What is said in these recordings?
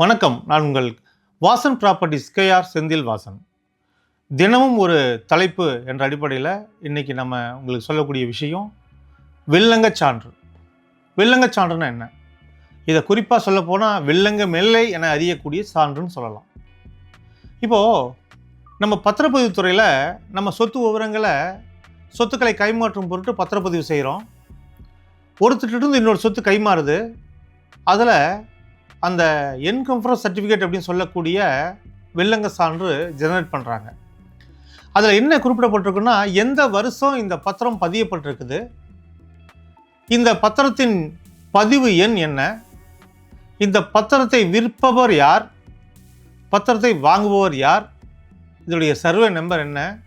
வணக்கம். நான் உங்கள் வாசன் ப்ராப்பர்ட்டிஸ் கேஆர் செந்தில் வாசன். தினமும் ஒரு தலைப்பு என்ற அடிப்படையில் இன்றைக்கி நம்ம உங்களுக்கு சொல்லக்கூடிய விஷயம் வில்லங்கச் சான்று. வில்லங்கச் சான்றுனா என்ன? இதை குறிப்பாக சொல்லப்போனால் வில்லங்க மெல்லை என அறியக்கூடிய சான்றுன்னு சொல்லலாம். இப்போது நம்ம பத்திரப்பதிவு துறையில் நம்ம சொத்து விவரங்களை சொத்துக்களை கைமாற்றும் பொருட்டு பத்திரப்பதிவு செய்கிறோம் ஒருத்தர்கிட்ட இன்னொரு சொத்து கைமாறுது. அதில் அந்த என்கம்ஃபரன்ஸ் சர்டிஃபிகேட் அப்படின்னு சொல்லக்கூடிய வில்லங்க சான்று ஜெனரேட் பண்ணுறாங்க அதில் என்ன குறிப்பிடப்பட்டிருக்குன்னா எந்த வருஷம் இந்த பத்திரம் பதியப்பட்டிருக்குது? இந்த பத்திரத்தின் பதிவு எண் என்ன? இந்த பத்திரத்தை விற்பவர் யார்? பத்திரத்தை வாங்குபவர் யார்? இதனுடைய சர்வே நம்பர் என்ன?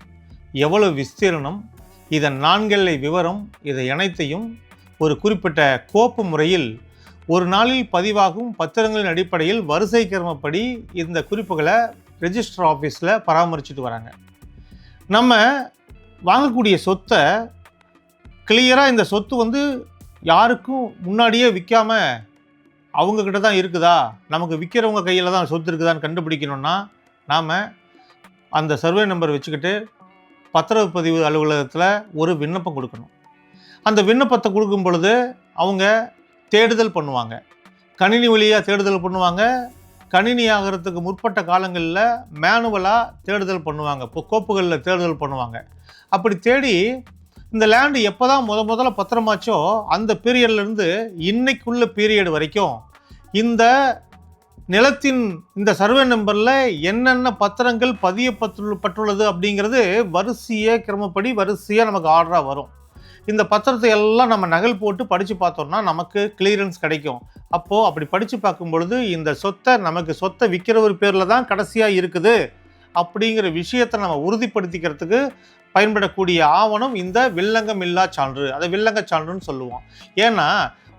எவ்வளவு விஸ்தீரணம்? இதன் நான்கெல்லை விவரம் இதை அனைத்தையும் ஒரு குறிப்பிட்ட கோப்பு முறையில் ஒரு நாளில் பதிவாகும் பத்திரங்களின் அடிப்படையில் வரிசை கிரமப்படி இந்த குறிப்புகளை ரெஜிஸ்டர் ஆஃபீஸில் பராமரிச்சுட்டு வராங்க. நம்ம வாங்கக்கூடிய சொத்தை கிளியராக இந்த சொத்து வந்து யாருக்கும் முன்னாடியே விற்காம அவங்கக்கிட்ட தான் இருக்குதா? நமக்கு விற்கிறவங்க கையில் தான் சொத்து இருக்குதான்னு கண்டுபிடிக்கணும்னா நாம் அந்த சர்வே நம்பர் வச்சுக்கிட்டு பத்திரப்பதிவு அலுவலகத்தில் ஒரு விண்ணப்பம் கொடுக்கணும். அந்த விண்ணப்பத்தை கொடுக்கும் பொழுது அவங்க தேடுதல் பண்ணுவாங்க. கணினி வழியாக தேடுதல் பண்ணுவாங்க. கணினி ஆகிறதுக்கு முற்பட்ட காலங்களில் மேனுவலாக தேடுதல் பண்ணுவாங்க. இப்போ கோப்புகளில் தேடுதல் பண்ணுவாங்க. அப்படி தேடி இந்த லேண்டு எப்போ தான் முத முதல்ல பத்திரமாச்சோ அந்த பீரியட்லேருந்து இன்னைக்குள்ள பீரியட் வரைக்கும் இந்த நிலத்தின் இந்த சர்வே நம்பரில் என்னென்ன பத்திரங்கள் பதியப்பட்டுள்ளது அப்படிங்கிறது வரிசையே கிரமப்படி வரிசையாக நமக்கு ஆர்டராக வரும். இந்த பத்திரத்தை எல்லாம் நம்ம நகல் போட்டு படித்து பார்த்தோம்னா நமக்கு கிளியரன்ஸ் கிடைக்கும். அப்போது அப்படி படித்து பார்க்கும் பொழுது இந்த சொத்தை நமக்கு சொத்தை விற்கிறவர் பேரில் தான் கடைசியாக இருக்குது. அப்படிங்கிற விஷயத்தை நம்ம உறுதிப்படுத்திக்கிறதுக்கு பயன்படக்கூடிய ஆவணம் இந்த வில்லங்கம் இல்லா சான்று. அதை வில்லங்க சான்றுன்னு சொல்லுவோம். ஏன்னா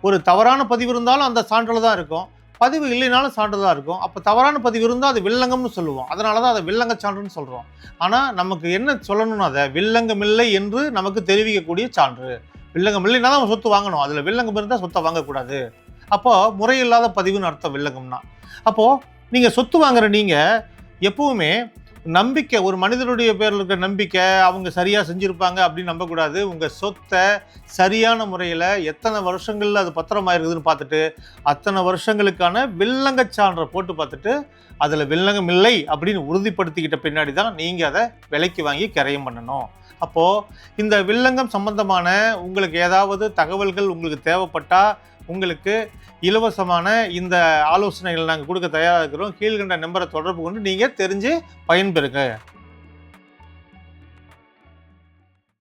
ஒரு தவறான பதிவு இருந்தாலும் அந்த சான்றில் தான் இருக்கும். பதிவு இல்லைனாலும் சான்றுதாக இருக்கும். அப்போ தவறான பதிவு இருந்தால் அது வில்லங்கம்னு சொல்லுவோம். அதனால தான் அதை வில்லங்க சான்றுன்னு சொல்கிறோம் ஆனால் நமக்கு என்ன சொல்லணும்னா அதை வில்லங்கம் இல்லை என்று நமக்கு தெரிவிக்கக்கூடிய சான்று. வில்லங்கம் இல்லைன்னா தான் நம்ம சொத்து வாங்கணும். அதில் வில்லங்கம் இருந்தால் சொத்தை வாங்கக்கூடாது. அப்போது முறையில்லாத பதிவுன்னு அர்த்தம் வில்லங்கம்னா. அப்போது நீங்கள் சொத்து வாங்குற நீங்கள் எப்பவுமே நம்பிக்கை ஒரு மனிதனுடைய பேரில் இருக்க நம்பிக்கை அவங்க சரியாக செஞ்சுருப்பாங்க அப்படின்னு நம்பக்கூடாது. உங்கள் சொத்தை சரியான முறையில் எத்தனை வருஷங்களில் அது பத்திரமாயிருக்குதுன்னு பார்த்துட்டு அத்தனை வருஷங்களுக்கான வில்லங்கச் சான்றை போட்டு பார்த்துட்டு அதில் வில்லங்கம் இல்லை அப்படின்னு உறுதிப்படுத்திக்கிட்ட பின்னாடி தான் நீங்கள் அதை விலைக்கு வாங்கி கரையம் பண்ணணும். அப்போது இந்த வில்லங்கம் சம்பந்தமான உங்களுக்கு ஏதாவது தகவல்கள் உங்களுக்கு தேவைப்பட்டால் உங்களுக்கு இலவசமான இந்த ஆலோசனைகள் நாங்கள் கொடுக்க தயாராக இருக்கிறோம். கீழ்கண்ட நம்பரை தொடர்பு கொண்டு நீங்கள் தெரிஞ்சு பயன்பெறுங்க.